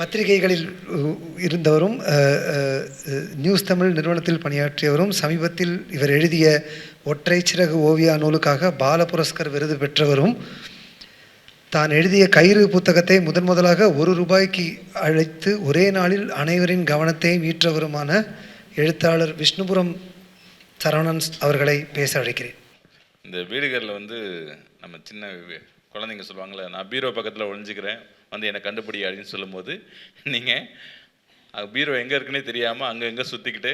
பத்திரிகைகளில் இருந்தவரும் நியூஸ் தமிழ் நிறுவனத்தில் பணியாற்றியவரும் சமீபத்தில் இவர் எழுதிய ஒற்றை சிறகு ஓவியா நூலுக்காக பால புரஸ்கர் விருது பெற்றவரும் தான் எழுதிய கயிறு புத்தகத்தை முதன் முதலாக ஒரு ரூபாய்க்கு அழைத்து ஒரே நாளில் அனைவரின் கவனத்தை ஈற்றவருமான எழுத்தாளர் விஷ்ணுபுரம் சரவணன் அவர்களை பேச அழைக்கிறேன். இந்த வீடுகளில் வந்து நம்ம சின்ன குழந்தைங்க சொல்லுவாங்களே நான் பீரோ பக்கத்தில் ஒழிஞ்சிக்கிறேன் வந்து என்னை கண்டுபிடி அப்படின்னு சொல்லும்போது நீங்கள் பீரோ எங்கே இருக்குன்னே தெரியாமல் அங்கே எங்கே சுற்றிக்கிட்டு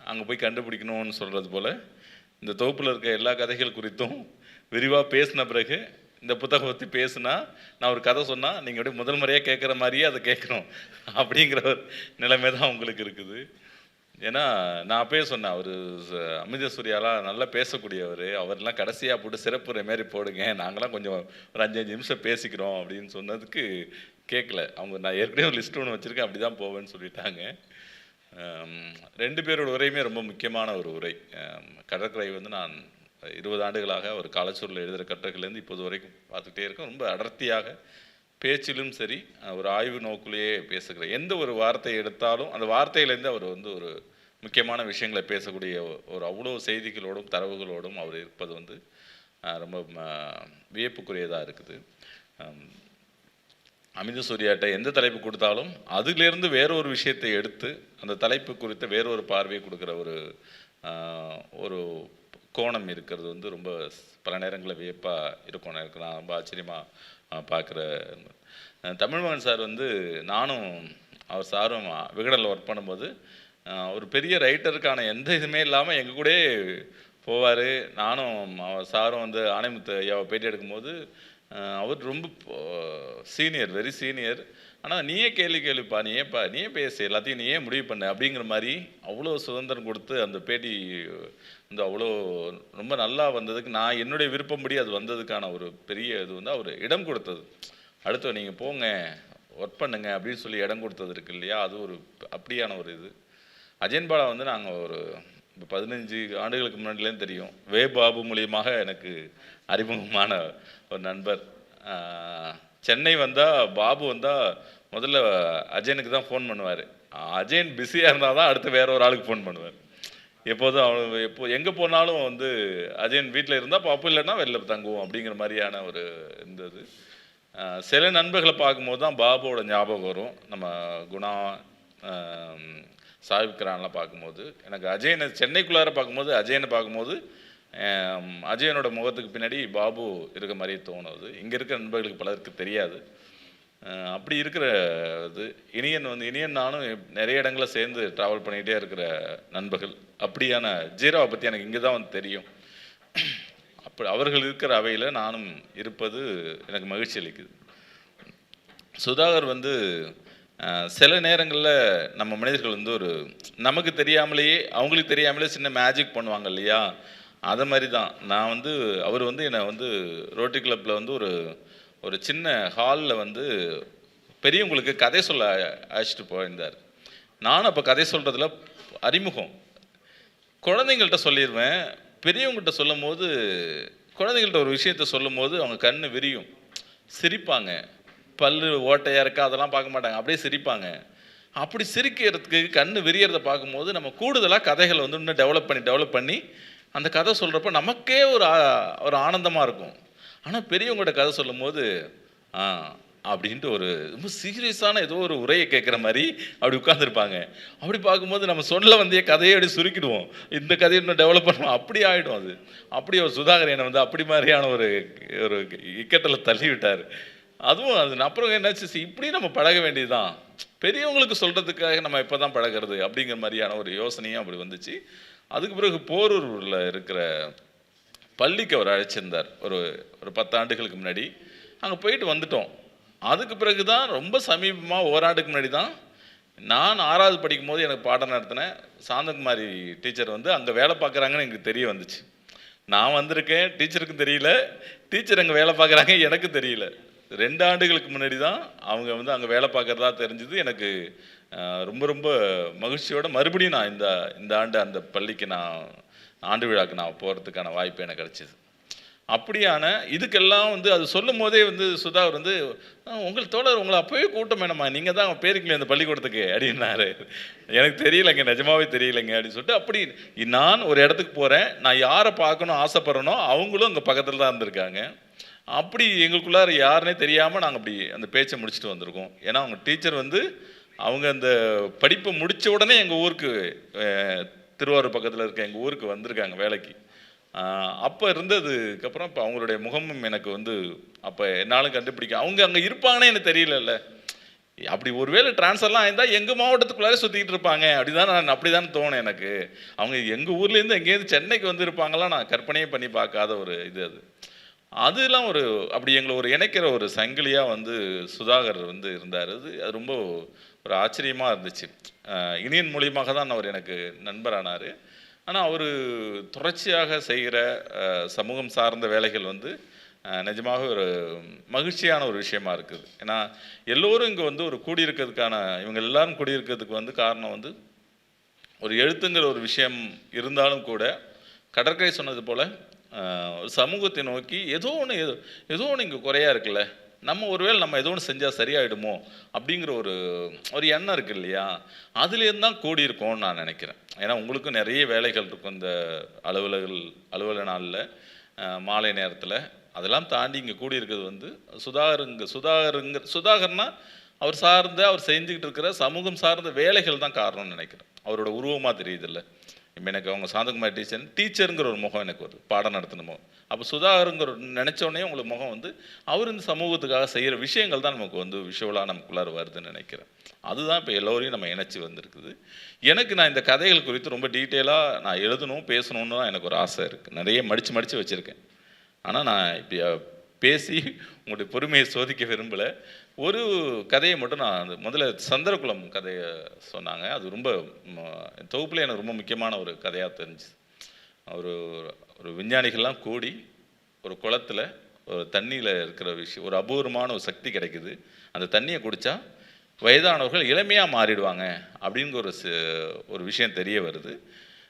அங்கே போய் கண்டுபிடிக்கணும்னு சொல்கிறது போல் இந்த தொகுப்பில் இருக்க எல்லா கதைகள் குறித்தும் விரிவாக பேசின பிறகு இந்த புத்தகம் பற்றி பேசுனா நான் ஒரு கதை சொன்னால் நீங்கள் அப்படியே முதல் முறையாக கேட்குற மாதிரியே அதை கேட்கணும் அப்படிங்கிற ஒரு நிலைமை தான் உங்களுக்கு இருக்குது. ஏன்னா நான் அப்பயே சொன்னேன் அவர் அமிர்த சூர்யாலாம் நல்லா பேசக்கூடியவர். அவர்லாம் கடைசியாக போட்டு சிறப்புரை மாரி போடுங்க. நாங்களாம் கொஞ்சம் ஒரு அஞ்சஞ்சு நிமிஷம் பேசிக்கிறோம் அப்படின்னு சொன்னதுக்கு கேட்கல அவங்க நான் ஏற்கனவே ஒரு லிஸ்ட் ஒன்று வச்சுருக்கேன் அப்படி தான் போவேன்னு சொல்லிட்டாங்க. ரெண்டு பேரோட உரையுமே ரொம்ப முக்கியமான ஒரு உரை. கடற்கரை வந்து நான் இருபது ஆண்டுகளாக ஒரு காலச்சூரில் எழுதுகிற கட்டுரைகள்லேருந்து இப்போது வரைக்கும் பார்த்துக்கிட்டே இருக்கேன். ரொம்ப அடர்த்தியாக பேச்சிலும் சரி ஒரு ஆய்வு நோக்கிலேயே பேசுகிற எந்த ஒரு வார்த்தையை எடுத்தாலும் அந்த வார்த்தையிலேருந்து அவர் வந்து ஒரு முக்கியமான விஷயங்களை பேசக்கூடிய ஒரு அவ்வளோ செய்திகளோடும் தரவுகளோடும் அவர் இருப்பது வந்து ரொம்ப வியப்புக்குரியதாக இருக்குது. அமித சூர்யாட்ட எந்த தலைப்பு கொடுத்தாலும் அதிலிருந்து வேற ஒரு விஷயத்தை எடுத்து அந்த தலைப்பு குறித்த வேறொரு பார்வையை கொடுக்குற ஒரு ஆஹ், ஒரு கோணம் இருக்கிறது வந்து ரொம்ப பல நேரங்களில் வியப்பாக இருக்கும். எனக்கு நான் ரொம்ப ஆச்சரியமாக பார்க்குற தமிழ்மகன் சார் வந்து நானும் அவர் சாரும் விகடனில் ஒர்க் பண்ணும்போது ஒரு பெரிய ரைட்டருக்கான எந்த இதுவுமே இல்லாமல் எங்கள் கூடயே போவார். நானும் அவர் சாரும் வந்து ஆணைமுத்து ஐயாவை பேட்டி எடுக்கும்போது அவர் ரொம்ப சீனியர் வெரி சீனியர் ஆனால் நீயே கேள்வி கேள்விப்பா நீயேப்பா நீயே பேசு எல்லாத்தையும் நீயே முடிவு பண்ணு அப்படிங்கிற மாதிரி அவ்வளோ சுதந்திரம் கொடுத்து அந்த பேட்டி வந்து அவ்வளோ ரொம்ப நல்லா வந்ததுக்கு நான் என்னுடைய விருப்பம்படி அது வந்ததுக்கான ஒரு பெரிய இது வந்து அவர் இடம் கொடுத்தது. அடுத்து நீங்கள் போங்க ஒர்க் பண்ணுங்க அப்படின்னு சொல்லி இடம் கொடுத்தது இருக்கு இல்லையா? அது ஒரு அப்படியான ஒரு இது. அஜயன் பாலா வந்து நாங்கள் ஒரு இப்போ பதினஞ்சு ஆண்டுகளுக்கு முன்னாடிலேருந்து தெரியும். வே பாபு மூலியமாக எனக்கு அறிமுகமான ஒரு நண்பர். சென்னை வந்தால் பாபு வந்தால் முதல்ல அஜயனுக்கு தான் ஃபோன் பண்ணுவார். அஜயன் பிஸியாக இருந்தால் தான் அடுத்து வேற ஒரு ஆளுக்கு ஃபோன் பண்ணுவார். எப்போதும் அவன் எப்போ எங்கே போனாலும் வந்து அஜயன் வீட்டில் இருந்தால் பாப்பு இல்லைன்னா வெளில தங்குவோம் அப்படிங்கிற மாதிரியான ஒரு இருந்தது சில நண்பர்களை பார்க்கும்போது தான் பாபுவோட ஞாபகம் வரும். நம்ம குணா சாஹிப் கிரான்லாம் பார்க்கும்போது. எனக்கு அஜயனை சென்னைக்குள்ளார பார்க்கும்போது அஜயனை பார்க்கும்போது அஜயனோட முகத்துக்கு பின்னாடி பாபு இருக்க மாதிரியே தோணுது. இங்கே இருக்கிற நண்பர்களுக்கு பலருக்கு தெரியாது. அப்படி இருக்கிற இது இனியன் வந்து இனியன் நானும் நிறைய இடங்களில் சேர்ந்து ட்ராவல் பண்ணிகிட்டே இருக்கிற நண்பர்கள். அப்படியான ஜீராவை பற்றி எனக்கு இங்கே தான் வந்து தெரியும். அப்படி அவர்கள் இருக்கிற அவையில் நானும் இருப்பது எனக்கு மகிழ்ச்சி அளிக்குது. சுதாகர் வந்து சில நேரங்களில் நம்ம மனிதர்கள் வந்து ஒரு நமக்கு தெரியாமலேயே அவங்களுக்கு தெரியாமலே சின்ன மேஜிக் பண்ணுவாங்க இல்லையா? அதை மாதிரி தான். நான் வந்து அவர் வந்து என்னை வந்து ரோட்டரி கிளப்பில் வந்து ஒரு ஒரு சின்ன ஹாலில் வந்து பெரியவங்களுக்கு கதை சொல்ல அழைச்சிட்டு போயிருந்தார். நானும் அப்போ கதை சொல்கிறதுல அறிமுகம். குழந்தைங்கள்ட்ட சொல்லிடுவேன் பெரியவங்கள்ட்ட சொல்லும் போது குழந்தைங்கள்ட்ட ஒரு விஷயத்த சொல்லும் போது அவங்க கண் விரியும். சிரிப்பாங்க. பல்லு ஓட்டையாக இருக்கா? அதெல்லாம் பார்க்க மாட்டாங்க. அப்படியே சிரிப்பாங்க. அப்படி சிரிக்கிறதுக்கு கண் விரியறதை பார்க்கும்போது நம்ம கூடுதலாக கதைகளை வந்து இன்னும் டெவலப் பண்ணி டெவலப் பண்ணி அந்த கதை சொல்கிறப்ப நமக்கே ஒரு ஒரு ஆனந்தமாக இருக்கும். ஆனால் பெரியவங்கள்ட்ட கதை சொல்லும் போது அப்படின்ட்டு ஒரு ரொம்ப சீரியஸான ஏதோ ஒரு உரையை கேட்குற மாதிரி அப்படி உட்காந்துருப்பாங்க அப்படி பார்க்கும்போது நம்ம சொல்ல வந்திய கதையை அப்படி சுருக்கிடுவோம். இந்த கதையை இன்னும் டெவலப் பண்ணுவோம் அப்படி ஆகிடும் அது. அப்படி ஒரு சுதாகர் என்னை வந்து அப்படி மாதிரியான ஒரு ஒரு இக்கட்டில் தள்ளி விட்டார். அதுவும் அது அப்புறம் என்னாச்சு இப்படி நம்ம பழக வேண்டியதுதான். பெரியவங்களுக்கு சொல்கிறதுக்காக நம்ம இப்போ தான் பழகிறது அப்படிங்கிற மாதிரியான ஒரு யோசனையும் அப்படி வந்துச்சு. அதுக்கு பிறகு போரூரில் இருக்கிற பள்ளிக்கு அவர் அழைச்சிருந்தார். ஒரு ஒரு பத்து ஆண்டுகளுக்கு முன்னாடி. அங்கே போயிட்டு வந்துட்டோம். அதுக்கு பிறகு தான் ரொம்ப சமீபமாக ஓராண்டுக்கு முன்னாடி தான் நான் ஆறாவது படிக்கும் போது எனக்கு பாடம் நடத்தினேன் சாந்தகுமாரி டீச்சர் வந்து அங்கே வேலை பார்க்குறாங்கன்னு எனக்கு தெரிய வந்துச்சு. நான் வந்திருக்கேன் டீச்சருக்கும் தெரியல. டீச்சர் அங்கே வேலை பார்க்குறாங்க எனக்கு தெரியல. ரெண்டு ஆண்டுகளுக்கு முன்னாடி தான் அவங்க வந்து அங்கே வேலை பார்க்குறதா தெரிஞ்சது. எனக்கு ரொம்ப ரொம்ப மகிழ்ச்சியோட மறுபடியும் நான் இந்த இந்த ஆண்டு அந்த பள்ளிக்கு நான் ஆண்டு விழாக்கு நான் போகிறதுக்கான வாய்ப்பு எனக்கு கிடச்சிது. அப்படியான இதுக்கெல்லாம் வந்து அது சொல்லும் போதே வந்து சுதாவர் வந்து உங்கள் தோழர் உங்களை அப்போவே கூட்டம் வேணாமா? நீங்கள் தான் பேருக்கலையே அந்த பள்ளிக்கூடத்துக்கு அப்படின்னாரு. எனக்கு தெரியலைங்க நிஜமாவே தெரியலைங்க அப்படின்னு சொல்லிட்டு அப்படி நான் ஒரு இடத்துக்கு போகிறேன் நான் யாரை பார்க்கணும் ஆசைப்படுறேனோ அவங்களும் அங்கே பக்கத்தில் தான் இருந்திருக்காங்க. அப்படி எங்களுக்குள்ளார யாருன்னே தெரியாமல் நாங்கள் அப்படி அந்த பேச்சை முடிச்சுட்டு வந்திருக்கோம். ஏன்னா அவங்க டீச்சர் வந்து அவங்க அந்த படிப்பை முடித்த உடனே எங்கள் ஊருக்கு திருவாரூர் பக்கத்தில் இருக்க எங்கள் ஊருக்கு வந்திருக்காங்க வேலைக்கு. அப்போ இருந்ததுக்கப்புறம் இப்போ அவங்களுடைய முகமும் எனக்கு வந்து அப்போ என்னாலும் கண்டுபிடிக்க அவங்க அங்கே இருப்பாங்கன்னே எனக்கு தெரியலல்ல. அப்படி ஒருவேளை ட்ரான்ஸ்ஃபர்லாம் இருந்தால் எங்கள் மாவட்டத்துக்குள்ளாரே சுற்றிக்கிட்டு இருப்பாங்க. அப்படிதான் நான் அப்படி தான் தோணும் எனக்கு. அவங்க எங்கள் ஊர்லேருந்து எங்கேயிருந்து சென்னைக்கு வந்து இருப்பாங்களாம் நான் கற்பனையே பண்ணி பார்க்காத ஒரு இது அது. அதெல்லாம் ஒரு அப்படி எங்களை ஒரு இணைக்கிற ஒரு சங்கிலியாக வந்து சுதாகர் வந்து இருந்தார். அது அது ரொம்ப ஒரு ஆச்சரியமாக இருந்துச்சு. இனியன் மூலியமாக தான் அவர் எனக்கு நண்பரானார். ஆனால் அவர் தொடர்ச்சியாக செய்கிற சமூகம் சார்ந்த வேலைகள் வந்து நிஜமாக ஒரு மகிழ்ச்சியான ஒரு விஷயமா இருக்குது. ஏன்னா எல்லோரும் இங்கே வந்து ஒரு கூடியிருக்கிறதுக்கான இவங்க எல்லாரும் கூடியிருக்கிறதுக்கு வந்து காரணம் வந்து ஒரு எழுத்துங்கிற ஒரு விஷயம் இருந்தாலும் கூட கடற்கரை சொன்னது போல் சமூகத்தை நோக்கி ஏதோ ஒன்று ஏதோ ஏதோ ஒன்று இங்கே குறையா இருக்குல்ல. நம்ம ஒருவேளை நம்ம ஏதோ ஒன்று செஞ்சால் சரியாயிடுமோ அப்படிங்கிற ஒரு ஒரு எண்ணம் இருக்கு இல்லையா? அதுலேருந்து தான் கூடி இருக்கோம்னு நான் நினைக்கிறேன். ஏன்னா உங்களுக்கும் நிறைய வேலைகள் இருக்கும் இந்த அலுவலர்கள் அலுவலக நாளில் மாலை நேரத்தில். அதெல்லாம் தாண்டி இங்கே கூடி இருக்கிறது வந்து சுதாகருங்க சுதாகருங்க சுதாகர்னா அவர் சார்ந்த அவர் செஞ்சுக்கிட்டு இருக்கிற சமூகம் சார்ந்த வேலைகள் தான் காரணம்னு நினைக்கிறேன். அவரோட உருவமாக தெரியுதுல்ல. இப்போ எனக்கு அவங்க சாந்தகுமார் டீச்சர் டீச்சருங்கிற ஒரு முகம் எனக்கு வருது. பாடம் நடத்தின முகம் அப்போ சுதாகருங்கிற ஒரு நினைச்ச உங்களுக்கு முகம் வந்து அவர் இந்த சமூகத்துக்காக செய்கிற விஷயங்கள் தான் நமக்கு வந்து விஷுவலாக நமக்குள்ளார வருதுன்னு நினைக்கிறேன். அதுதான் இப்போ எல்லோரையும் நம்ம இணைச்சி வந்திருக்குது. எனக்கு நான் இந்த கதைகள் குறித்து ரொம்ப டீட்டெயிலாக நான் எழுதணும் பேசணும்னு தான் எனக்கு ஒரு ஆசை இருக்குது நிறைய மடித்து மடித்து வச்சுருக்கேன். ஆனால் நான் இப்போ பேசி உங்களுடைய பொறுமையை சோதிக்க விரும்பலை. ஒரு கதையை மட்டும் நான் அந்த முதல்ல சந்திரகுலம் கதையை சொன்னாங்க. அது ரொம்ப தொகுப்பில் எனக்கு ரொம்ப முக்கியமான ஒரு கதையாக தெரிஞ்சு. ஒரு ஒரு விஞ்ஞானிகள்லாம் கூடி ஒரு குளத்துல ஒரு தண்ணியில் இருக்கிற விஷயம் ஒரு அபூர்வமான ஒரு சக்தி கிடைக்குது. அந்த தண்ணியை குடித்தா வயதானவர்கள் இளமையாக மாறிடுவாங்க அப்படிங்கிற ஒரு ஒரு விஷயம் தெரிய வருது.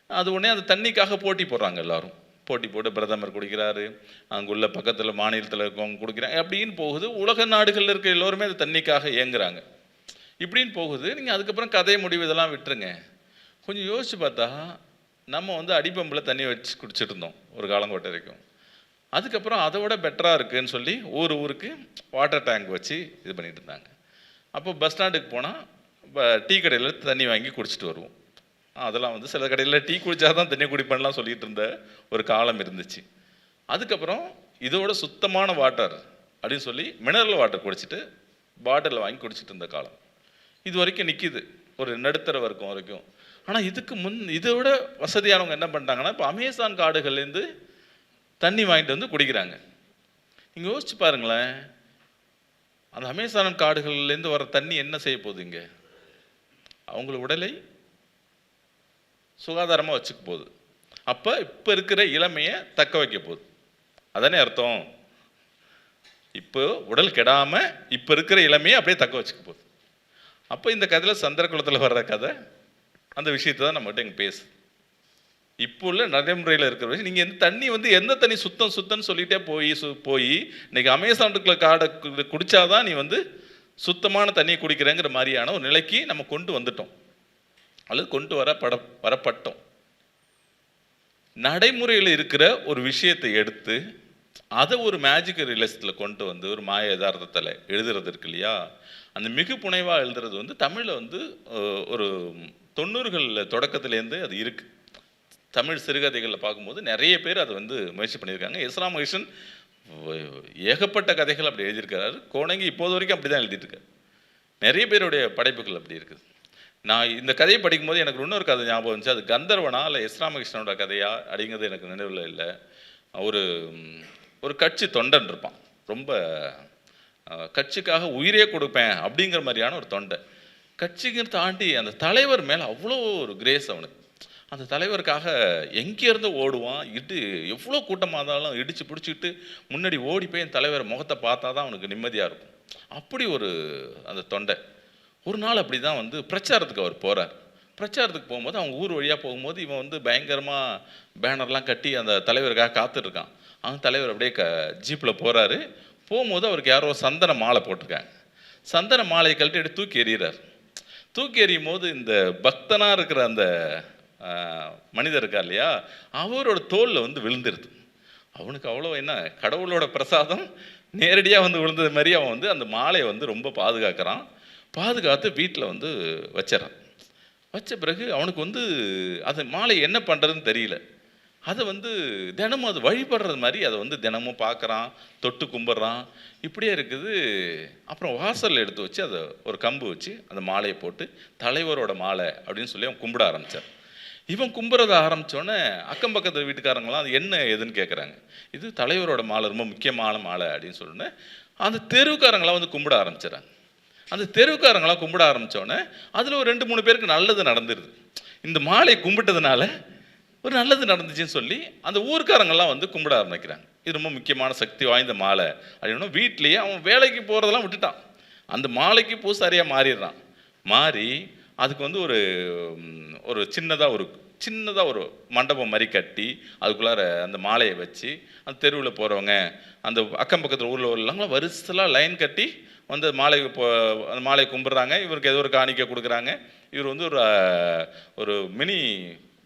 அது உடனே அந்த தண்ணிக்காக போட்டி போடுறாங்க எல்லாரும். போட்டி போட்டு பிரதமர் குடிக்கிறாரு. அங்குள்ள பக்கத்தில் மாநிலத்தில் இருக்கவங்க கொடுக்குறாங்க. அப்படின்னு போகுது. உலக நாடுகளில் இருக்க எல்லோருமே அது தண்ணிக்காக இயங்குறாங்க. இப்படின்னு போகுது. நீங்கள் அதுக்கப்புறம் கதை முடிவு இதெல்லாம் விட்டுருங்க. கொஞ்சம் யோசித்து பார்த்தா நம்ம வந்து அடிப்பம்பில் தண்ணி வச்சு குடிச்சிட்டு இருந்தோம் ஒரு காலங்கோட்டை வரைக்கும். அதுக்கப்புறம் அதை விட பெட்டராக இருக்குன்னு சொல்லி ஊர் ஊருக்கு வாட்டர் டேங்க் வச்சு இது பண்ணிகிட்டு இருந்தாங்க. அப்போ பஸ் ஸ்டாண்டுக்கு போனால் டீ கடையில் தண்ணி வாங்கி குடிச்சிட்டு வருவோம். அதெல்லாம் வந்து சில கடையில் டீ குடித்தா தான் தண்ணி குடிப்பேன்லாம் சொல்லிட்டு இருந்த ஒரு காலம் இருந்துச்சு. அதுக்கப்புறம் இதோட சுத்தமான வாட்டர் அப்படின்னு சொல்லி மினரல் வாட்டர் குடிச்சிட்டு பாட்டிலில் வாங்கி குடிச்சிட்டு இருந்த காலம். இது வரைக்கும் நிற்கிது ஒரு நடுத்தர வர்க்கம் வரைக்கும். ஆனால் இதுக்கு முன் இதை விட வசதியானவங்க என்ன பண்ணிட்டாங்கன்னா இப்போ அமேசான் காடுகள்லேருந்து தண்ணி வாங்கிட்டு வந்து குடிக்கிறாங்க. நீங்கள் யோசிச்சு பாருங்களேன். அந்த அமேசான் காடுகள்லேருந்து வர தண்ணி என்ன செய்ய போகுது இங்கே? அவங்கள உடலை சுகாதாரமாக வச்சுக்க போகுது. அப்போ இப்போ இருக்கிற இளமையை தக்க வைக்க போகுது. அதானே அர்த்தம்? இப்போ உடல் கெடாமல் இப்போ இருக்கிற இளமையை அப்படியே தக்க வச்சுக்க போகுது. அப்போ இந்த கதையில் சந்திரகுலத்தில் வர்ற கதை அந்த விஷயத்தை தான் நம்மகிட்ட இங்கே பேசு இப்போ உள்ள நடைமுறையில் இருக்கிற விஷயம் நீங்கள் எந்த தண்ணி வந்து எந்த தண்ணி சுத்தம் சுத்தம்னு சொல்லிகிட்டே போய் சு போய் இன்றைக்கி அமேசானுக்குள்ள காடை குடித்தாதான் நீ வந்து சுத்தமான தண்ணியை குடிக்கிறேங்கிற மாதிரியான ஒரு நிலைக்கு நம்ம கொண்டு வந்துட்டோம். அல்லது கொண்டு வர பட வரப்பட்டோம். நடைமுறையில் இருக்கிற ஒரு விஷயத்தை எடுத்து அதை ஒரு மேஜிக்கல் ரிலஸ்டில் கொண்டு வந்து ஒரு மாய யதார்த்தத்தில் எழுதுறது இருக்கு இல்லையா? அந்த மிகு புனைவாக எழுதுறது வந்து தமிழில் வந்து ஒரு தொண்ணூறுகளில் தொடக்கத்துலேருந்து அது இருக்குது தமிழ் சிறுகதைகளில் பார்க்கும்போது நிறைய பேர் அதை வந்து முயற்சி பண்ணியிருக்காங்க. இஸ்லாம் மகேஷன் ஏகப்பட்ட கதைகள் அப்படி எழுதியிருக்கிறாரு. கோணங்கி இப்போது வரைக்கும் அப்படி தான் எழுதிட்டுருக்காரு நிறைய பேருடைய படைப்புகள் அப்படி இருக்குது. நான் இந்த கதையை படிக்கும்போது எனக்கு இன்னொரு கதை ஞாபகம் இருந்துச்சு அது கந்தர்வனா இல்லை எஸ்ராமகிருஷ்ணனோட கதையா? அப்படிங்கிறது எனக்கு நினைவில் இல்லை. ஒரு ஒரு கட்சி தொண்டன் இருப்பான். ரொம்ப கட்சிக்காக உயிரே கொடுப்பேன் அப்படிங்கிற மாதிரியான ஒரு தொண்டை கட்சிக்கு தாண்டி அந்த தலைவர் மேலே அவ்வளோ ஒரு கிரேஸ் அவனுக்கு. அந்த தலைவருக்காக எங்கேருந்து ஓடுவான்? இட்டு எவ்வளோ கூட்டமாக இருந்தாலும் இடித்து பிடிச்சிக்கிட்டு முன்னாடி ஓடி போய் என் தலைவர் முகத்தை பார்த்தா தான் அவனுக்கு நிம்மதியாக இருக்கும். அப்படி ஒரு அந்த தொண்டை ஒரு நாள் அப்படி தான் வந்து பிரச்சாரத்துக்கு அவர் போகிறார் பிரச்சாரத்துக்கு போகும்போது அவங்க ஊர் வழியாக போகும்போது இவன் வந்து பயங்கரமாக பேனர்லாம் கட்டி அந்த தலைவருக்காக காத்துட்ருக்கான். அவன் தலைவர் அப்படியே க ஜீப்பில் போகிறாரு போகும்போது அவருக்கு யாரோ சந்தன மாலை போட்டிருக்காங்க. சந்தன மாலையை கழட்டி எடுத்து தூக்கி எறிகிறார். தூக்கி எறியும் போது இந்த பக்தனாக இருக்கிற அந்த மனிதர் இருக்கா இல்லையா அவரோட தோலில் வந்து விழுந்துருது. அவனுக்கு அவ்வளோ என்ன கடவுளோட பிரசாதம் நேரடியாக வந்து விழுந்தது மாதிரி அவன் வந்து அந்த மாலையை வந்து ரொம்ப பாதுகாக்கிறான். பாதுகாத்து வீட்டில் வந்து வச்சிடறான். வச்ச பிறகு அவனுக்கு வந்து அது மாலை என்ன பண்ணுறதுன்னு தெரியல. அதை வந்து தினமும் அது வழிபடுறது மாதிரி அதை வந்து தினமும் பார்க்குறான் தொட்டு கும்பிட்றான். இப்படியே இருக்குது. அப்புறம் வாசலில் எடுத்து வச்சு அதை ஒரு கம்பு வச்சு அந்த மாலையை போட்டு தலைவரோட மாலை அப்படின்னு சொல்லி அவன் கும்பிட ஆரம்பித்தார் இவன் கும்புறத ஆரம்பித்தோடனே அக்கம் பக்கத்து வீட்டுக்காரங்களாம் அது என்ன ஏதுன்னு கேட்குறாங்க இது தலைவரோட மாலை ரொம்ப முக்கியமான மாலை அப்படின்னு சொன்னோன்னே அந்த தெருவுக்காரங்களாம் வந்து கும்பிட ஆரம்பிச்சிடறாங்க. அந்த தெருவுக்காரங்களாம் கும்பிட ஆரம்பித்தோடனே அதில் ஒரு ரெண்டு மூணு பேருக்கு நல்லது நடந்துருது. இந்த மாலை கும்பிட்டதுனால ஒரு நல்லது நடந்துச்சுன்னு சொல்லி அந்த ஊர்க்காரங்கள்லாம் வந்து கும்பிட ஆரம்பிக்கிறாங்க. இது ரொம்ப முக்கியமான சக்தி வாய்ந்த மாலை அப்படின்னா வீட்லேயே அவன் வேலைக்கு போகிறதெல்லாம் விட்டுட்டான். அந்த மாலைக்கு பூசாரியாக மாறிடுறான். மாறி அதுக்கு வந்து ஒரு ஒரு சின்னதாக ஒரு சின்னதாக ஒரு மண்டபம் மாதிரி கட்டி அதுக்குள்ளார அந்த மாலையை வச்சு அந்த தெருவில் போகிறவங்க அந்த அக்கம் பக்கத்தில் ஊரில் உள்ளவங்களாம் வரிசலாக லைன் கட்டி வந்து மாலை இப்போ அந்த மாலையை கும்பிட்றாங்க. இவருக்கு ஏதோ ஒரு காணிக்கை கொடுக்குறாங்க. இவர் வந்து ஒரு ஒரு மினி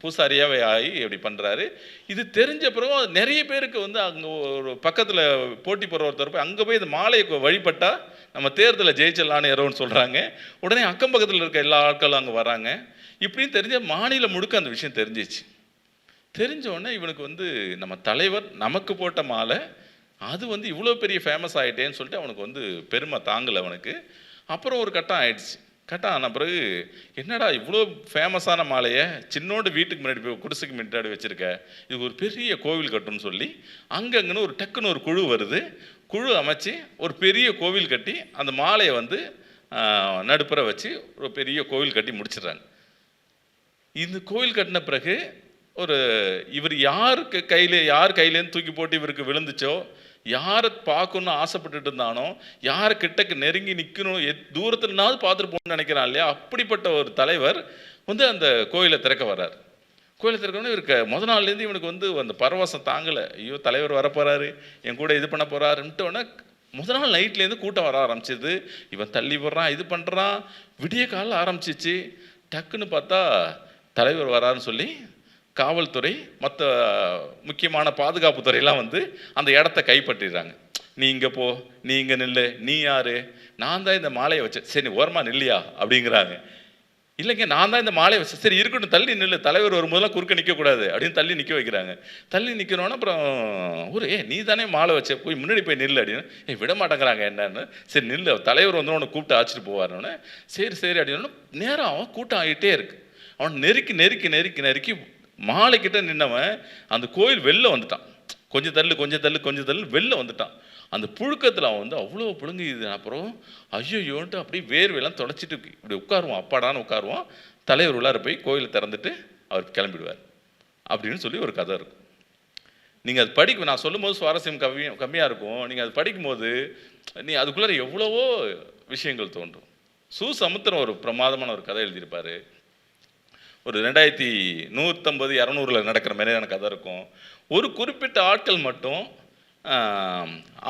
பூசாரியாகவே ஆகி இப்படி பண்ணுறாரு இது தெரிஞ்ச பிறகு நிறைய பேருக்கு வந்து அங்கே ஒரு பக்கத்தில் போட்டி போடுற ஒருத்தர் போய் அங்கே போய் இந்த மாலையை வழிபட்டால் வழிபட்டா நம்ம தேர்தலில் ஜெயிச்சிடலான்னு யாரோன்னு சொல்கிறாங்க உடனே அக்கம் பக்கத்தில் இருக்க எல்லா ஆட்களும் அங்கே வராங்க. இப்படின்னு தெரிஞ்ச மாநிலம் முழுக்க அந்த விஷயம் தெரிஞ்சிச்சு. தெரிஞ்ச உடனே இவனுக்கு வந்து நம்ம தலைவர் நமக்கு போட்ட மாலை அது வந்து இவ்வளோ பெரிய ஃபேமஸ் ஆகிட்டேன்னு சொல்லிட்டு அவனுக்கு வந்து பெருமை தாங்கலை அவனுக்கு. அப்புறம் ஒரு கட்டம் ஆயிடுச்சு. கட்டம் ஆன பிறகு என்னடா இவ்வளோ ஃபேமஸான மாலையை சின்னோண்டு வீட்டுக்கு முன்னாடி போய் குடிசைக்கு முன்னாடி வச்சுருக்க? இது ஒரு பெரிய கோவில் கட்டும்னு சொல்லி அங்கங்கன்னு ஒரு டக்குன்னு ஒரு குழு வருது. குழு அமைச்சு ஒரு பெரிய கோவில் கட்டி அந்த மாலையை வந்து நடுப்புற வச்சு ஒரு பெரிய கோவில் கட்டி முடிச்சிடுறாங்க. இந்த கோவில் கட்டின பிறகு ஒரு இவர் யாருக்கு கையில் யார் கையிலேருந்து தூக்கி போட்டு இவருக்கு விழுந்துச்சோ யாரை பார்க்கணும்னு ஆசைப்பட்டுட்டு இருந்தானோ யாரை கிட்டக்கு நெருங்கி நிற்கணும் எத் தூரத்துலனாவது பார்த்துட்டு போகணும்னு நினைக்கிறான் இல்லையா? அப்படிப்பட்ட ஒரு தலைவர் வந்து அந்த கோயிலை திறக்க வர்றார். கோயிலை திறக்கணும்னு இவருக்கு முத நாள்லேருந்து இவனுக்கு வந்து அந்த பரவசம் தாங்கலை. ஐயோ தலைவர் வரப்போகிறாரு என் கூட இது பண்ண போகிறாருன்ட்டோன்னே உடனே முத நாள் நைட்லேருந்து கூட்டம் வர ஆரம்பிச்சது. இவன் தள்ளி விடுறான் இது பண்ணுறான் விடிய காலம் ஆரம்பிச்சிச்சு. டக்குன்னு பார்த்தா தலைவர் வராருன்னு சொல்லி காவல்துறை மற்ற முக்கியமான பாதுகாப்பு துறையெல்லாம் வந்து அந்த இடத்த கைப்பற்றிடுறாங்க. நீ இங்கே போ நீ இங்கே நில்லு நீ யாரு? நான் தான் இந்த மாலையை வச்சேன் சரி ஓரமாக நில்லையா? அப்படிங்கிறாங்க. இல்லைங்க நான் தான் இந்த மாலையை வச்சேன் சரி இருக்கட்டும் தள்ளி நில்லு தலைவர் ஒரு முதல்ல குறுக்க நிற்கக்கூடாது அப்படின்னு தள்ளி நிற்க வைக்கிறாங்க. தள்ளி நிற்கிறோன்னா அப்புறம் ஒரு ஏ நீ தானே மாலை வச்ச போய் முன்னாடி போய் நில்லு அப்படின்னு. ஏ விட மாட்டேங்கிறாங்க என்னன்னு. சரி நில்லு தலைவர் வந்து உன்னை கூப்பிட்டு அழைச்சிட்டு போவார்னு சரி சரி அப்படின்னு. நேரம் அவன் கூட்டம் ஆகிட்டே இருக்கு. அவன் நெருக்கி நெருக்கி நெருக்கி நெருக்கி மாலை கிட்ட நின்னவன் அந்த கோயில் வெளில வந்துட்டான். கொஞ்சம் தள்ளு கொஞ்சம் தள்ளு கொஞ்சம் தள்ளு வெளில வந்துட்டான். அந்த புழுக்கத்தில் அவன் வந்து அவ்வளோ புழுங்குது. அப்புறம் ஐயோயோன்ட்டு அப்படியே வேர்வையெல்லாம் தொலைச்சிட்டு இப்படி உட்காருவான் அப்பாடான்னு உட்காருவான். தலைவர் உள்ளார போய் கோயிலை திறந்துட்டு அவர் கிளம்பிடுவார். அப்படின்னு சொல்லி ஒரு கதை இருக்கும். நீங்கள் அது படிக்க நான் சொல்லும்போது சுவாரஸ்யம் கம்மி கம்மியாக இருக்கும். நீங்கள் அது படிக்கும்போது நீ அதுக்குள்ளே எவ்வளவோ விஷயங்கள் தோன்றும். சு சமுத்திரம் ஒரு பிரமாதமான ஒரு கதை எழுதியிருப்பாரு. ஒரு ரெண்டாயிரத்தி நூற்றம்பது இரநூறுல நடக்கிற மாதிரியான கதை இருக்கும். ஒரு குறிப்பிட்ட ஆட்கள் மட்டும்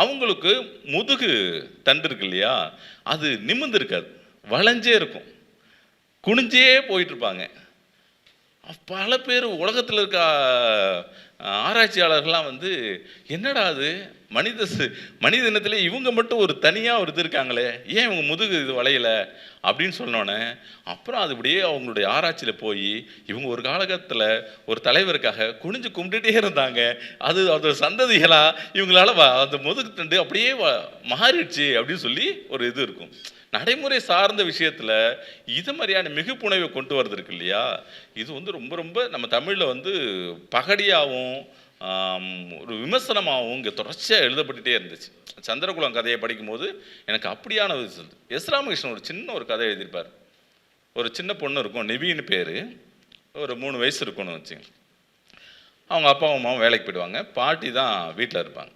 அவங்களுக்கு முதுகு தண்டு இருக்கு இல்லையா? அது நிமிர்ந்துருக்காது. வளைஞ்சே இருக்கும். குனிஞ்சே போயிட்டுருப்பாங்க. பல பேர் உலகத்தில் இருக்க ஆராய்ச்சியாளர்கள்லாம் வந்து என்னடா அது? மனித மனித இனத்துல இவங்க மட்டும் ஒரு தனியாக ஒரு இது இருக்காங்களே ஏன் இவங்க முதுகு இது வளையலை? அப்படின்னு சொன்னோன்னே அப்புறம் அது இப்படியே அவங்களுடைய ஆராய்ச்சியில் போய் இவங்க ஒரு காலகட்டத்தில் ஒரு தலைவருக்காக குனிஞ்சு கும்பிட்டுட்டே இருந்தாங்க. அது அதோட சந்ததிகளாக இவங்களால அந்த முதுகு தண்டு அப்படியே மாறிடுச்சு அப்படின்னு சொல்லி ஒரு இது இருக்கும். நடைமுறை சார்ந்த விஷயத்தில் இது மாதிரியான மிகுப்புணவை கொண்டு வர்றது இருக்கு இல்லையா? இது வந்து ரொம்ப ரொம்ப நம்ம தமிழில் வந்து பகடியாகவும் ஒரு விமர்சனமாகவும் இங்கே தொடர்ச்சியாக எழுதப்பட்டுட்டே இருந்துச்சு. சந்திரகுலம் கதையை படிக்கும்போது எனக்கு அப்படியான ஒரு இது. எஸ் ராமகிருஷ்ணன் ஒரு சின்ன ஒரு கதை எழுதியிருப்பார். ஒரு சின்ன பொண்ணு இருக்கும் நிவின்னு பேர். ஒரு மூணு வயசு இருக்கும்னு வச்சுங்க அவங்க அப்பா அம்மாவும் வேலைக்கு போயிடுவாங்க. பாட்டி தான் வீட்டில் இருப்பாங்க.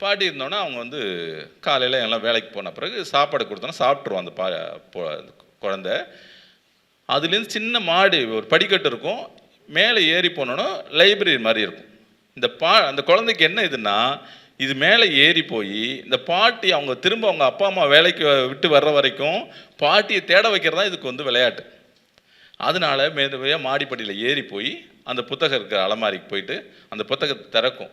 பாட்டி இருந்தோன்னே அவங்க வந்து காலையில் எல்லாம் வேலைக்கு போன பிறகு சாப்பாடு கொடுத்தோன்னா சாப்பிட்ருவோம் அந்த பா குழந்த. அதுலேருந்து சின்ன மாடி ஒரு படிக்கட்டு இருக்கும். மேலே ஏறி போனோன்னா லைப்ரரி மாதிரி இருக்கும். இந்த பா அந்த குழந்தைக்கு என்ன இதுன்னா இது மேலே ஏறி போய் இந்த பாட்டி அவங்க திரும்ப அவங்க அப்பா அம்மா வேலைக்கு விட்டு வர்ற வரைக்கும் பாட்டியை தேட வைக்கிறது தான் இதுக்கு வந்து விளையாட்டு. அதனால மேதவையாக மாடிப்படியில் ஏறி போய் அந்த புத்தகம் இருக்கிற அலமாரிக்கு போயிட்டு அந்த புத்தகத்தை திறக்கும்.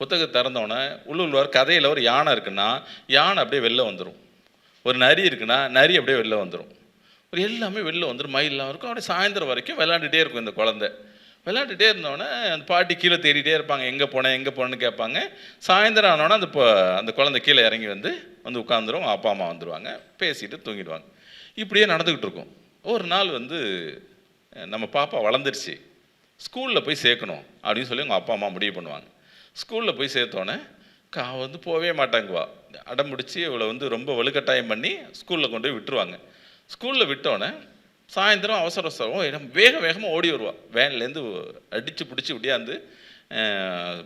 புத்தகத்தை திறந்தோடனே உள்ளூர் கதையில் ஒரு யானை இருக்குன்னா யானை அப்படியே வெளில வந்துடும் ஒரு நரி இருக்குன்னா நரி அப்படியே வெளில வந்துடும் ஒரு எல்லாமே வெளில வந்துடும் மயிலெலாம் இருக்கும். அப்படியே சாயந்தரம் வரைக்கும் விளையாண்டுட்டே இருக்கும் இந்த குழந்தை. விளையாண்டுட்டே இருந்தோடனே அந்த பாட்டி கீழே தேடிட்டே இருப்பாங்க. எங்கே போனேன் எங்கே போனேன்னு கேட்பாங்க. சாயந்தரம் ஆனோடனே அந்த அந்த குழந்தை கீழே இறங்கி வந்து வந்து உட்காந்துரும் அப்பா அம்மா வந்துடுவாங்க பேசிட்டு தூங்கிடுவாங்க. இப்படியே நடந்துக்கிட்டு இருக்கும். ஒரு நாள் வந்து நம்ம பாப்பா வளர்ந்துருச்சு. ஸ்கூலில் போய் சேர்க்கணும் அப்படின்னு சொல்லி அவங்க அப்பா அம்மா முடிவு பண்ணுவாங்க. ஸ்கூலில் போய் சேர்த்தோன்னே கா வந்து போகவே மாட்டாங்குவா. அடம் பிடிச்சி இவளை வந்து ரொம்ப வலுக்கட்டாயம் பண்ணி ஸ்கூலில் கொண்டு போய் விட்டுருவாங்க. ஸ்கூலில் விட்டோன்னே சாயந்தரம் அவசர அவசரம் இடம் வேக வேகமாக ஓடி வருவா. வேன்லேருந்து அடித்து பிடிச்சி விடியாந்து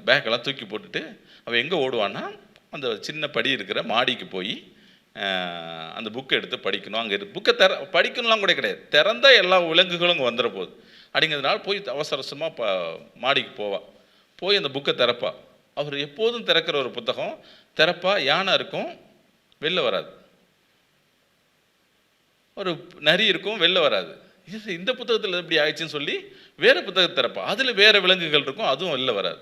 பேக்கெல்லாம் தூக்கி போட்டுட்டு அவள் எங்கே ஓடுவான்னா அந்த சின்ன படி இருக்கிற மாடிக்கு போய் அந்த புக்கை எடுத்து படிக்கணும். அங்கே இருக்கு புக்கை திற படிக்கணும்லாம் கூட கிடையாது. திறந்த எல்லா விலங்குகளும் அங்கே வந்துட போகுது. அப்படிங்கிறதுனால போய் அவசர அவசரமாக ப மாடிக்கு போவாள் போய் அந்த புக்கை திறப்பா. அவர் எப்போதும் திறக்கிற ஒரு புத்தகம் திறப்பா யானை இருக்கும் வெளில வராது. ஒரு நரி இருக்கும் வெளில வராது. இது இந்த புத்தகத்தில் எப்படி ஆயிடுச்சுன்னு சொல்லி வேறு புத்தகத்தை திறப்பா. அதில் வேறு விலங்குகள் இருக்கும் அதுவும் வெளில வராது.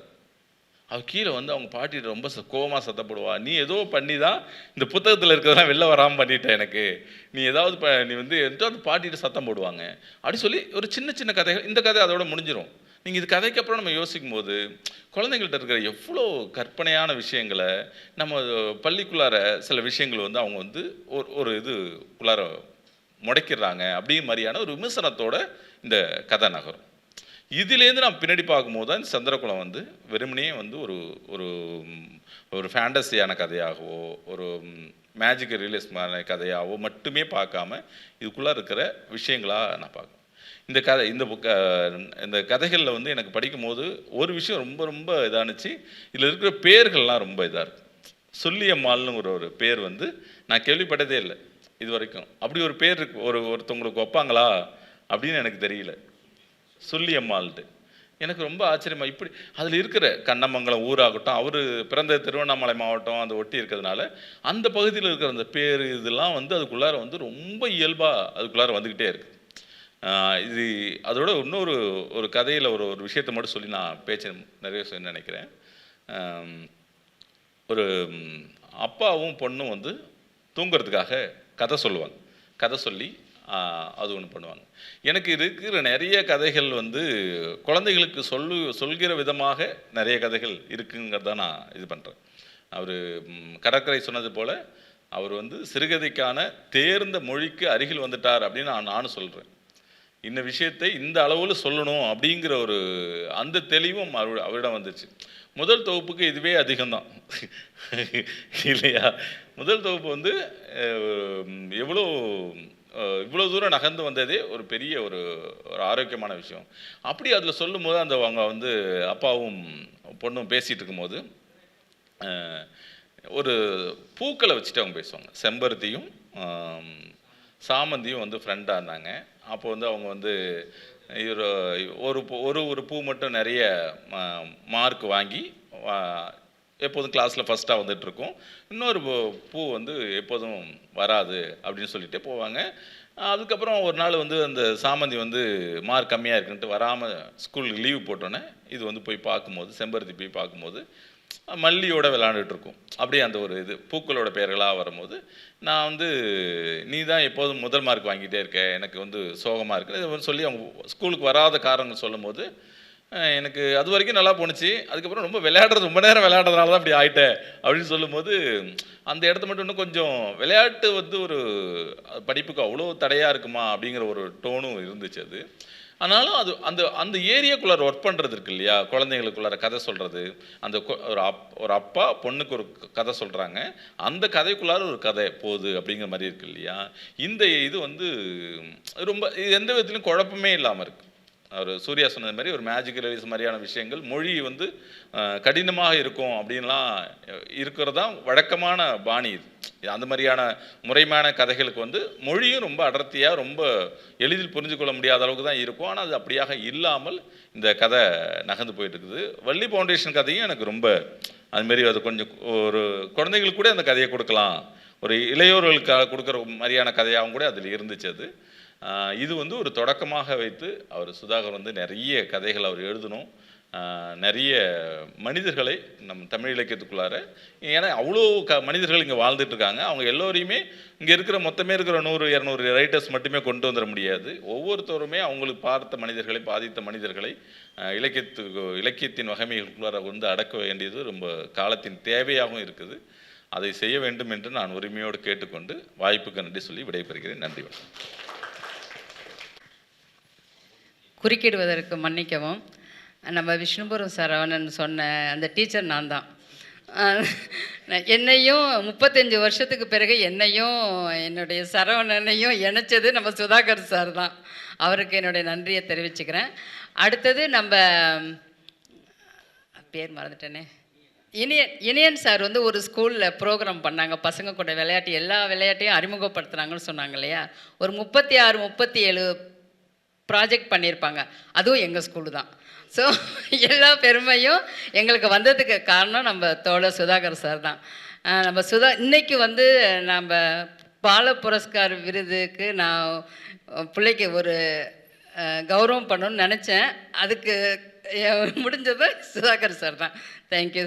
அவள் கீழே வந்து அவங்க பாட்டிட்டு ரொம்ப ச- கோவமா சத்தப்படுவா. நீ ஏதோ பண்ணி தான் இந்த புத்தகத்தில் இருக்கிறதெல்லாம் வெளில வராமல் பண்ணிட்ட எனக்கு. நீ ஏதாவது ப நீ வந்து எதாவது பாட்டிட்டு சத்தம் போடுவாங்க. அப்படி சொல்லி ஒரு சின்ன சின்ன கதைகள். இந்த கதை அதோட முடிஞ்சிடும் நீங்கள் இது கதைக்கு அப்புறம் நம்ம யோசிக்கும் போது குழந்தைங்கள்ட்ட இருக்கிற எவ்வளோ கற்பனையான விஷயங்களை நம்ம பள்ளிக்குள்ளார சில விஷயங்கள் வந்து அவங்க வந்து ஒரு ஒரு உள்ளார முடைக்கிறாங்க அப்படிங்கிற மாதிரியான ஒரு விமர்சனத்தோட இந்த கதை நகரும். இதுலேருந்து நான் பின்னாடி பார்க்கும்போது தான் இந்த சந்திரகுலம் வந்து வெறுமனே வந்து ஒரு ஒரு ஒரு ஃபேண்டஸியான கதையாகவோ ஒரு மேஜிக் ரியலிஸ்மான கதையாகவோ மட்டுமே பார்க்காம இதுக்குள்ளே இருக்கிற விஷயங்களாக நான் பார்க்குறேன் இந்த கதை இந்த புக்க இந்த கதைகளில் வந்து எனக்கு படிக்கும்போது ஒரு விஷயம் ரொம்ப ரொம்ப இதானுச்சு இதில் இருக்கிற பேர்கள்லாம் ரொம்ப இதாக இருக்குது சொல்லியம்மாள்னு ஒரு ஒரு பேர் வந்து நான் கேள்விப்பட்டதே இல்லை. இது வரைக்கும் அப்படி ஒரு பேர் இருக்கு ஒரு ஒருத்தவங்களுக்கு வைப்பாங்களா? அப்படின்னு எனக்கு தெரியல. சொல்லியம்மாள்ட்டு. எனக்கு ரொம்ப ஆச்சரியமாக இப்படி அதில் இருக்கிற கண்ணமங்கலம் ஊராகட்டும் அவர் பிறந்த திருவண்ணாமலை மாவட்டம் அந்த ஒட்டி இருக்கிறதுனால அந்த பகுதியில் இருக்கிற அந்த பேர் இதெல்லாம் வந்து அதுக்குள்ளார வந்து ரொம்ப இயல்பாக அதுக்குள்ளார வந்துக்கிட்டே இருக்குது இது அதோட இன்னொரு ஒரு கதையில் ஒரு ஒரு விஷயத்தை மட்டும் சொல்லி நான் பேச்சை நிறைய சொல்லி நினைக்கிறேன். ஒரு அப்பாவும் பொண்ணும் வந்து தூங்குறதுக்காக கதை சொல்லுவாங்க. கதை சொல்லி அது ஒன்று பண்ணுவாங்க. எனக்கு இருக்கிற நிறைய கதைகள் வந்து குழந்தைகளுக்கு சொல்லு சொல்கிற விதமாக நிறைய கதைகள் இருக்குங்கிறத நான் இது பண்ணுறேன் அவர் கடற்கரை சொன்னது போல் அவர் வந்து சிறுகதைக்கான தேர்ந்த மொழிக்கு அருகில் வந்துட்டார் அப்படின்னு நான் நானும் சொல்கிறேன் இந்த விஷயத்தை இந்த அளவில் சொல்லணும் அப்படிங்கிற ஒரு அந்த தெளிவும் அவரு- அவரிடம் வந்துச்சு. முதல் தொகுப்புக்கு இதுவே அதிகம்தான். இல்லையா? முதல் தொகுப்பு வந்து எவ்வளோ இவ்வளோ தூரம் நகர்ந்து வந்ததே ஒரு பெரிய ஒரு ஒரு ஆரோக்கியமான விஷயம். அப்படி அதில் சொல்லும்போது அந்த அவங்க வந்து அப்பாவும் பொண்ணும் பேசிகிட்டு இருக்கும்போது ஒரு பூக்களை வச்சுட்டு அவங்க பேசுவாங்க. செம்பருத்தியும் சாமந்தியும் வந்து ஃப்ரெண்டாக இருந்தாங்க. அப்போ வந்து அவங்க வந்து இவர் ஒரு பூ- ஒரு ஒரு பூ மட்டும் நிறைய மார்க் வாங்கி வா- எப்போதும் கிளாஸில் ஃபஸ்ட்டாக வந்துட்டுருக்கும். இன்னொரு பூ- பூ வந்து எப்போதும் வராது அப்படின்னு சொல்லிட்டு போவாங்க. அதுக்கப்புறம் ஒரு நாள் வந்து அந்த சாமந்தி வந்து மார்க் கம்மியாக இருக்குன்ட்டு வராமல் ஸ்கூலுக்கு லீவ் போட்டோன்னே இது வந்து போய் பார்க்கும்போது செம்பருத்தி போய் பார்க்கும்போது மல்லியோட விளாண்டுட்டு இருக்கும் அப்படியே அந்த ஒரு இது பூக்களோட பெயர்களாக வரும்போது நான் வந்து நீ தான் எப்போதும் முதல் மார்க் வாங்கிட்டே இருக்க. எனக்கு வந்து சோகமாக இருக்கு. இது வந்து சொல்லி அவங்க ஸ்கூலுக்கு வராத காரணங்கள் சொல்லும்போது எனக்கு அது வரைக்கும் நல்லா போணுச்சு. அதுக்கப்புறம் ரொம்ப விளையாடுறது ரொம்ப நேரம் விளையாடுறதுனால தான் அப்படி ஆயிட்டேன். அப்படின்னு சொல்லும்போது அந்த இடத்த மட்டும் இன்னும் கொஞ்சம் விளையாட்டு வந்து ஒரு படிப்புக்கு அவ்வளோ தடையாக இருக்குமா? அப்படிங்கிற ஒரு டோனும் இருந்துச்சு அது. ஆனாலும் அது அந்த அந்த ஏரியாக்குள்ளார ஒர்க் பண்ணுறது இருக்கு இல்லையா? குழந்தைங்களுக்குள்ளார கதை சொல்கிறது அந்த கொ- ஒரு அப் ஒரு அப்பா பொண்ணுக்கு ஒரு கதை சொல்கிறாங்க அந்த கதைக்குள்ளார ஒரு கதை போகுது அப்படிங்கிற மாதிரி இருக்கு இல்லையா? இந்த இது வந்து ரொம்ப இது எந்த விதத்துலையும் குழப்பமே இல்லாமல் இருக்குது அவர் சூர்யா சொன்னது மாதிரி ஒரு மேஜிக்கல் ரிலீஸ் மாதிரியான விஷயங்கள் மொழி வந்து கடினமாக இருக்கும் அப்படின்லாம் இருக்கிறது தான் வழக்கமான பாணி இது. அந்த மாதிரியான முறைமையான கதைகளுக்கு வந்து மொழியும் ரொம்ப அடர்த்தியாக ரொம்ப எளிதில் புரிஞ்சு கொள்ள முடியாத அளவுக்கு தான் இருக்கும். ஆனால் அது அப்படியாக இல்லாமல் இந்த கதை நகர்ந்து போயிட்டுருக்குது வள்ளி ஃபவுண்டேஷன் கதையும் எனக்கு ரொம்ப அதுமாரி அது கொஞ்சம் ஒரு குழந்தைகளுக்கு கூட அந்த கதையை கொடுக்கலாம். ஒரு இளையோர்களுக்காக கொடுக்குற மாதிரியான கதையாகவும் கூட அதில் இருந்துச்சு அது. இது வந்து ஒரு தொடக்கமாக வைத்து அவர் சுதாகர் வந்து நிறைய கதைகள் அவர் எழுதணும். நிறைய மனிதர்களை நம் தமிழ் இலக்கியத்துக்குள்ளார ஏன்னா அவ்வளோ க மனிதர்கள் இங்கே வாழ்ந்துட்டு இருக்காங்க. அவங்க எல்லோரையுமே இங்கே இருக்கிற மொத்தமே இருக்கிற நூறு இரநூறு ரைட்டர்ஸ் மட்டுமே கொண்டு வந்துட முடியாது. ஒவ்வொருத்தருமே அவங்களுக்கு பார்த்த மனிதர்களை பாதித்த மனிதர்களை இலக்கியத்துக்கு இலக்கியத்தின் வகைமைகளுக்குள்ளார வந்து அடக்க வேண்டியது ரொம்ப காலத்தின் தேவையாகவும் இருக்குது. அதை செய்ய வேண்டும் என்று நான் உரிமையோடு கேட்டுக்கொண்டு வாய்ப்புக்கு நன்றி சொல்லி விடைபெறுகிறேன். நன்றி வணக்கம். குறுக்கிடுவதற்கு மன்னிக்கவும். நம்ம விஷ்ணுபுரம் சரவணன் சொன்ன அந்த டீச்சர் நான் தான் என்னையும் முப்பத்தஞ்சு வருஷத்துக்கு பிறகு என்னையும் என்னுடைய சரவணனையும் இணைச்சது நம்ம சுதாகர் சார் தான். அவருக்கு என்னுடைய நன்றியை தெரிவிச்சுக்கிறேன். அடுத்தது நம்ம பேர் மறந்துட்டேனே. இனியன் இனியன் சார் வந்து ஒரு ஸ்கூலில் ப்ரோக்ராம் பண்ணாங்க. பசங்க கூட விளையாட்டு எல்லா விளையாட்டையும் அறிமுகப்படுத்துனாங்கன்னு சொன்னாங்க இல்லையா? ஒரு முப்பத்தி ஆறு முப்பத்தி ஏழு ப்ராஜெக்ட் பண்ணியிருப்பாங்க அதுவும் எங்கள் ஸ்கூலு தான். ஸோ எல்லா பெருமையும் எங்களுக்கு வந்ததுக்கு காரணம் நம்ம தோழர் சுதாகர் சார் தான். நம்ம சுதா இன்றைக்கி வந்து நம்ம பால புரஸ்கார் விருதுக்கு நான் பிள்ளைக்கு ஒரு கௌரவம் பண்ணணும்னு நினச்சேன். அதுக்கு முடிஞ்சது சுதாகர் சார் தான். தேங்க்யூ